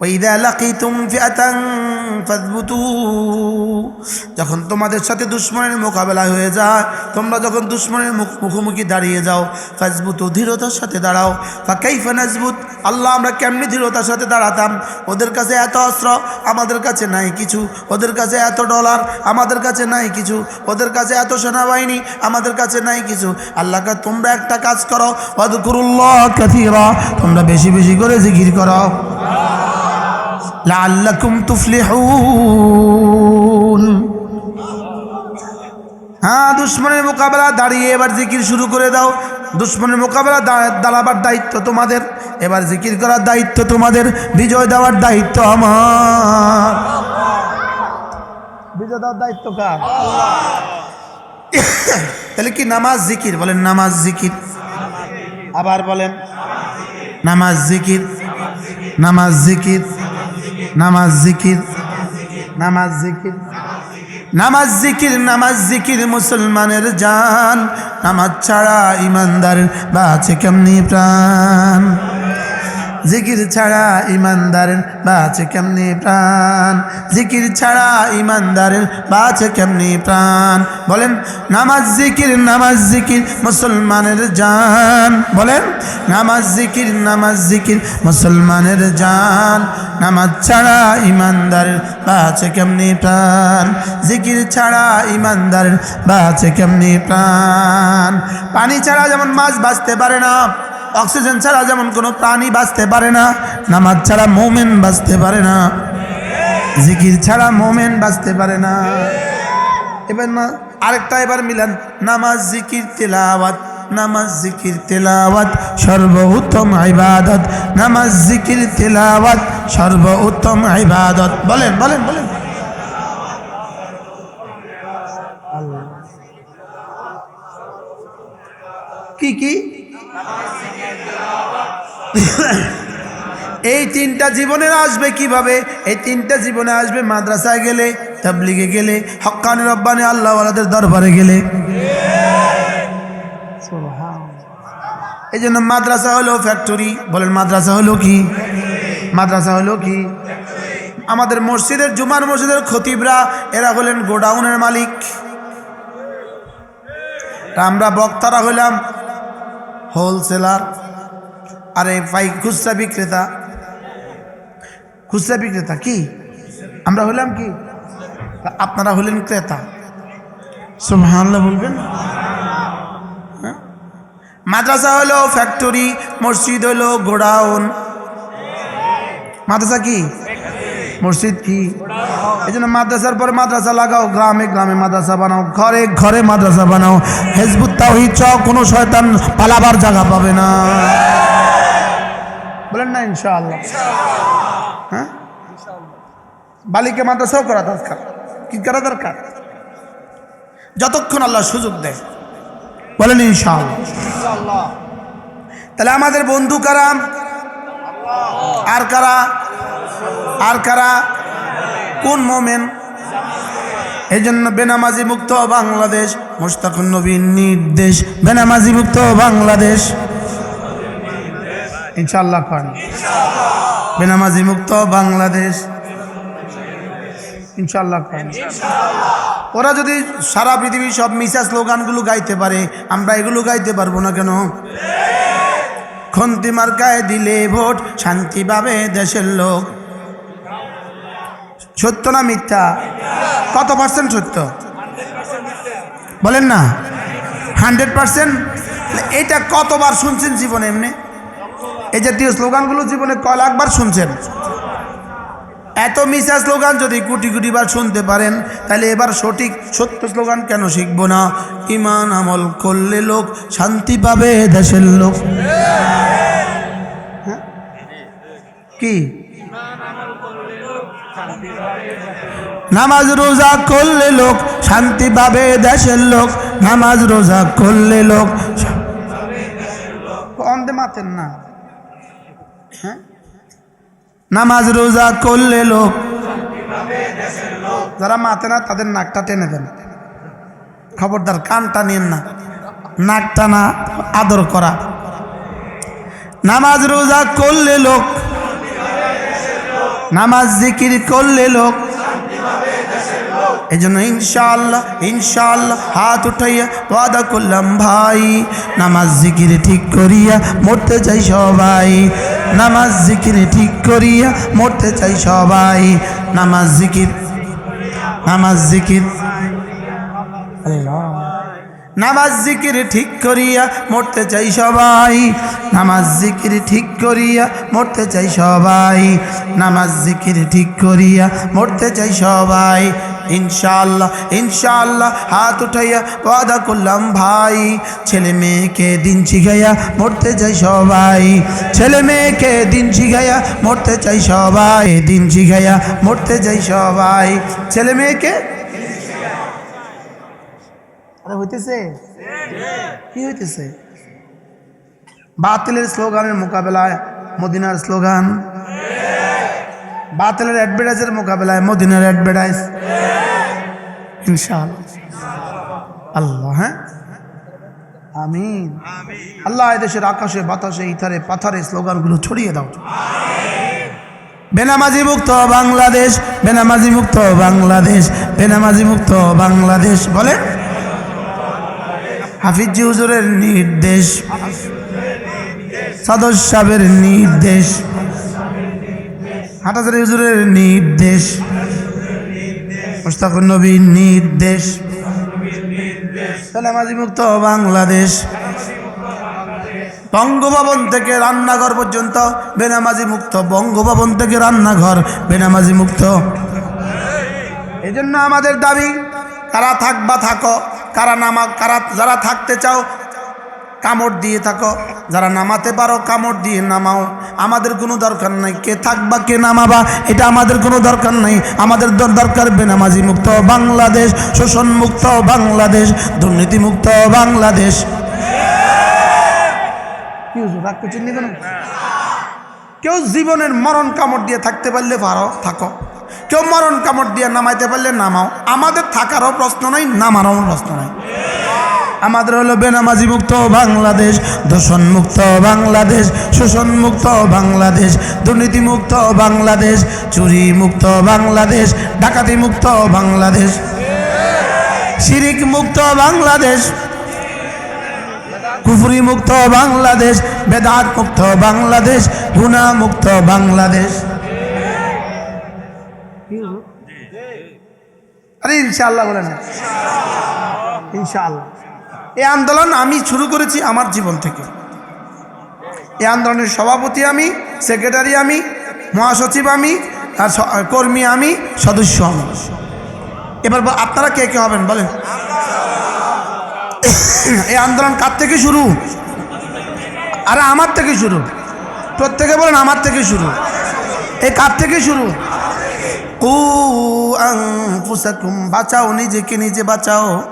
وإذا لقيتم فئة فاثبتوا যখন তোমাদের সাথে দুশ্মনের মোকাবেলা হয়ে যায় তোমরা যখন দুশ্মনের মুখ- মুখোমুখি দাঁড়িয়ে যাও ফাজবুতু ধীরতার সাথে দাঁড়াও বা কাইফা নাজবুত আল্লাহ আমরা কেমনি ধীরতার সাথে দাঁড়াতাম ওদের কাছে এত অস্ত্র আমাদের কাছে নাই কিছু ওদের কাছে এত ডলার আমাদের কাছে নাই কিছু ওদের কাছে এত সেনাবাহিনী আমাদের কাছে নাই কিছু আল্লাহকে তোমরা একটা কাজ করো ওয়াদকুরুল্লাহ কাসীরা তোমরা বেশি বেশি করে জিকির করো লাআল্লাকুম তুফলিহুন। হ্যাঁ দুশ্মনের মোকাবেলা দাঁড়িয়ে এবার জিকির শুরু করে দাও। দুশ্মনের মোকাবেলা দাঁড়াবার দায়িত্ব তোমাদের। এবার জিকির করার দায়িত্ব তোমাদের। বিজয় দেওয়ার দায়িত্ব আমার। বিজয় দেওয়ার দায়িত্ব কার? তাহলে কি নামাজ জিকির? বলেন নামাজ জিকির। আবার বলেন, নামাজ জিকির। নামাজ জিকির। নামাজ জিকির নামাজ জিকির নামাজ জিকির নামাজ জিকির মুসলমানের জান। নামাজ ছাড়া ইমানদার বা আছে কেমনি প্রাণ? জিকির ছাড়া ইমানদারের বাঁচে কেমনি প্রাণ? জিকির ছাড়া ইমানদারের বাঁচে কেমনি প্রাণ? বলেন, নামাজ জিকির নামাজ জিকির, মুসলমানের জান। বলেন, নামাজ জিকির নামাজ জিকির, মুসলমানের জান। নামাজ ছাড়া ইমানদারের বাঁচে কেমনি প্রাণ? জিকির ছাড়া ইমানদারের বাঁচে কেমনি প্রাণ? পানি ছাড়া যেমন মাছ বাঁচতে পারে না অক্সিজেন ছাড়া যেমন কোনো প্রাণী বাঁচতে পারে না, নামাজ ছাড়া মোমেন বাঁচতে পারে না, জিকির ছাড়া মোমেন বাঁচতে পারে না। এবার না, আরেকটা এবার মিলান, নামাজ, জিকির, তেলাওয়াত, নামাজ, জিকির, তেলাওয়াত, সর্বোত্তম ইবাদত। নামাজ, জিকির, তেলাওয়াত, সর্বোত্তম ইবাদত। বলেন বলেন বলেন। কি কি? এই তিনটা জীবনের আসবে কীভাবে? এই তিনটা জীবনে আসবে মাদ্রাসায় গেলে, তাবলিগে গেলে হক্কানি রব্বানি আল্লাহওয়ালাদের দরবারে গেলে। এই জন্য মাদ্রাসা হলো ফ্যাক্টরি বলেন মাদ্রাসা হলো কি? মাদ্রাসা হলো কি? আমাদের মসজিদের, জুমার মসজিদের খতিবরা, এরা হলেন গোডাউনের মালিক। আমরা বক্তারা হইলাম হোলসেলার আরে ভাই, খুচরা বিক্রেতা। খুচরা বিক্রেতা কি? আমরা হলাম কি? আপনারা হলেন ক্রেতা। সুবহানাল্লাহ বলবেন। হ্যাঁ? মাদ্রাসা হলো ফ্যাক্টরি মসজিদ হলো গোডাউন। মাদ্রাসা কি? মসজিদ কি? এই জন্য মাদ্রাসার পরে মাদ্রাসা লাগাও, গ্রামে গ্রামে মাদ্রাসা বানাও, ঘরে ঘরে মাদ্রাসা বানাও। হেজবুত তাওহিদ চ কোনো শয়তান পালাবার জায়গা পাবে না। বলেন না ইনশাআল্লাহ। হ্যাঁ? বালিকে মাদ্রাসাও করা দরকার। কি করা দরকার? যতক্ষণ আল্লাহ সুযোগ দেয়। বলেন ইনশাআল্লাহ। তাহলে আমাদের বন্ধু কারা? আর কারা? আর কারা? কোন মোমেন? এই জন্য বেনামাজি মুক্ত বাংলাদেশ মুস্তাকুন নবীর নির্দেশ বেনামাজি মুক্ত বাংলাদেশ। ইনশাল্লাহ খান বেনামাজি মুক্ত বাংলাদেশ। ইনশাল্লাহ খান ওরা যদি সারা পৃথিবীর সব মিশা স্লোগানগুলো গাইতে পারে, আমরা এগুলো গাইতে পারব না কেন? খন্তি মার্কায় দিলে ভোট শান্তি পাবে দেশের লোক। সত্য না মিথ্যা? কত পার্সেন্ট সত্য? বলেন না। Hundred percent? এটা কতবার শুনছেন জীবনে এমনি? এই জাতীয় স্লোগানগুলো জীবনে কয় লাখবার শুনছেন? এত মিশা স্লোগান যদি কোটি কোটি বার শুনতে পারেন, তাহলে এবার সঠিক সত্য স্লোগান কেন শিখব না? ইমান আমল করলে লোক শান্তি পাবে দেশের লোক। হ্যাঁ? কি? নামাজ রোজা করলে লোক শান্তি পাবে দেশের লোক। নামাজ রোজা করলে লোক। অন্ধে মাতেন না। নামাজ রোজা করলে লোক। যারা মাতে না, তাদের নাকটা টেনে দেন। খবরদার, কানটা নিন না। নাকটা না, আদর করা। নামাজ রোজা করলে লোক। নামাজ জিকির করলে লোক। এই জন্য ইনশাআল্লাহ ইনশাআল্লাহ হাত উঠাইয়া ওয়াদা করলাম, ভাই। নামাজ জিকির ঠিক করিয়া মরতে চাই সবাই। নামাজ জিকির ঠিক করিয়া মরতে চাই সবাই। নামাজ জিকির নামাজ জিকির। নামাজ জিকির ঠিক করিয়া মরতে চাই সবাই। নামাজ জিকির ঠিক করিয়া মরতে চাই সবাই। নামাজ জিকির ঠিক করিয়া মরতে চাই সবাই। ইনশাআল্লাহ ইনশাআল্লাহ, হাত উঠাইয়া ওয়াদা করলাম, ভাই, ছেলে মেয়েকে দিন শিখাইয়া মরতে চাই সবাই, ছেলে মেয়েকে দিন শিখাইয়া মরতে চাই সবাই, দিন শিখাইয়া মরতে চাই সবাই, ছেলে মেয়েকে হইতেছে? কি হইতেছে? বাতিলের স্লোগানের মোকাবেলায় মদিনার স্লোগান। বাতিলের অ্যাডভার্টাইজের মোকাবেলায় মদিনার অ্যাডভার্টাইজ আল্লাহ হ্যাঁ? আমিন। আল্লাহ, এদেশের আকাশে, বাতাসে, ইথারে, পাথারে স্লোগানগুলো ছড়িয়ে দাও। বেনামাজি মুক্ত বাংলাদেশ বেনামাজি মুক্ত বাংলাদেশ বেনামাজি মুক্ত বাংলাদেশ, বলে? হাফিজি হুজুরের নির্দেশ। সদর সাহেবের নির্দেশ। হাটাজারি হুজুরের নির্দেশ। মুস্তাকুর নবীর নির্দেশ। সালামাজি মুক্ত বাংলাদেশ। বঙ্গভবন থেকে রান্নাঘর পর্যন্ত বেনামাজি মুক্ত বঙ্গভবন থেকে রান্নাঘর বেনামাজি মুক্ত। এই আমাদের দাবি, কারা থাকবা থাকো, কারা নামা কারা যারা থাকতে চাও কামড় দিয়ে থাকো। যারা নামাতে পারো, কামড় দিয়ে নামাও। আমাদের কোনো দরকার নাই। কে থাকবা, কে নামাবা, এটা আমাদের কোনো দরকার নাই। আমাদের দরকার বেনামাজি মুক্ত বাংলাদেশ, শোষণ মুক্ত বাংলাদেশ, দুর্নীতি মুক্ত বাংলাদেশ? কেউ জীবনের মরণ কামড় দিয়ে থাকতে পারলে পারো, থাকো। কেউ মরণ কামড় দিয়ে নামাইতে পারলে নামাও। আমাদের থাকারও প্রশ্ন নাই, নামারও প্রশ্ন নাই। আমাদের হলো বেনামাজি মুক্ত বাংলাদেশ দূষণ মুক্ত বাংলাদেশ শোষণ মুক্ত বাংলাদেশ দুর্নীতি মুক্ত বাংলাদেশ চুরি মুক্ত বাংলাদেশ ডাকাতি মুক্ত বাংলাদেশ শিরিক মুক্ত বাংলাদেশ কুফরি মুক্ত বাংলাদেশ বেদাত মুক্ত বাংলাদেশ গুনা মুক্ত বাংলাদেশ। আরে ইনশাআল্লাহ বলে না। ইনশাআল্লাহ। এই আন্দোলন আমি শুরু করেছি আমার জীবন থেকে। এই আন্দোলনের সভাপতি আমি, সেক্রেটারি আমি, মহাসচিব আমি, আর কর্মী আমি, সদস্য আমি। এবার আপনারা কে কে হবেন বলেন। এই আন্দোলন কার থেকে শুরু? আরে আমার থেকে শুরু। প্রত্যেকে বলেন আমার থেকে শুরু। এই কার থেকে শুরু? ও বাঁচাও নিজেকে, নিজে বাঁচাও।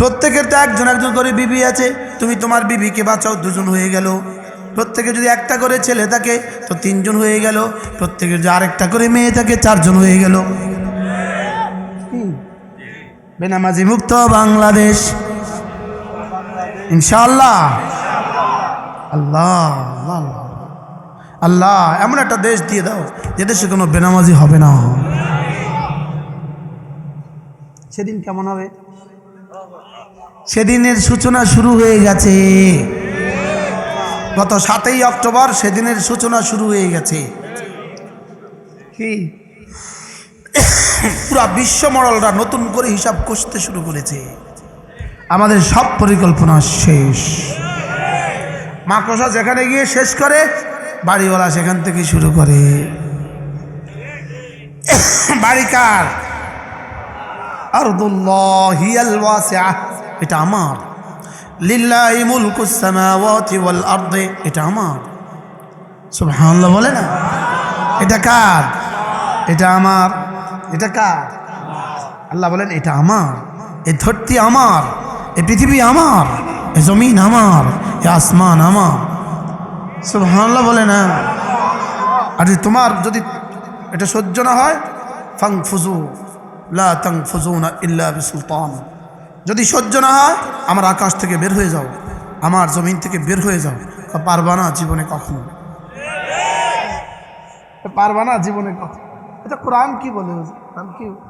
প্রত্যেকের তো একজন একজন করে বিবি আছে, তুমি তোমার বিবিকে বাঁচাও, দুজন হয়ে গেল। প্রত্যেকে যদি একটা করে ছেলে থাকে, তো তিনজন হয়ে গেল। প্রত্যেকের যদি আরেকটা করে মেয়ে থাকে, চারজন হয়ে গেল? বেনামাজি মুক্ত বাংলাদেশ। ইনশাল্লাহ আল্লাহ আল্লাহ। আল্লাহ, এমন একটা দেশ দিয়ে দাও, যে দেশে কোনো বেনামাজি হবে না। সেদিন কেমন হবে? সেদিনের সূচনা শুরু হয়ে গেছে। গত সাতই অক্টোবর সেদিনের সূচনা শুরু হয়ে গেছে। কি? পুরা বিশ্ব মডেলরা নতুন করে হিসাব কষতে শুরু করেছে। আমাদের সব পরিকল্পনা শেষ। মাকড়সা যেখানে গিয়ে শেষ করে, বাড়িওয়ালা সেখান থেকে শুরু করে। বাড়ি কার ওয়াসিআহ এটা আমার। লিল্লাহি মুলকুস সামাওয়াতি ওয়াল আরদি, এটা আমার। সুবহানাল্লাহ বলে না? এটা কার? এটা আমার। এটা কার? আল্লাহ বলেন, এটা আমার। এই ধরতি আমার এই পৃথিবী আমার, এ জমিন আমার, এ আসমান আমার। সুবহানাল্লাহ বলে না? আর তোমার যদি এটা সহ্য না হয় ফাং ফুজু লা তাং ফুজু না ইল্লা বিসুলতান। যদি সহ্য না হয়, আমার আকাশ থেকে বের হয়ে যাও, আমার জমিন থেকে বের হয়ে যাও। পারবা না জীবনে কখনো। পারবা না জীবনে কখনো। এটা কোরআন কি বলে? কোরআন কি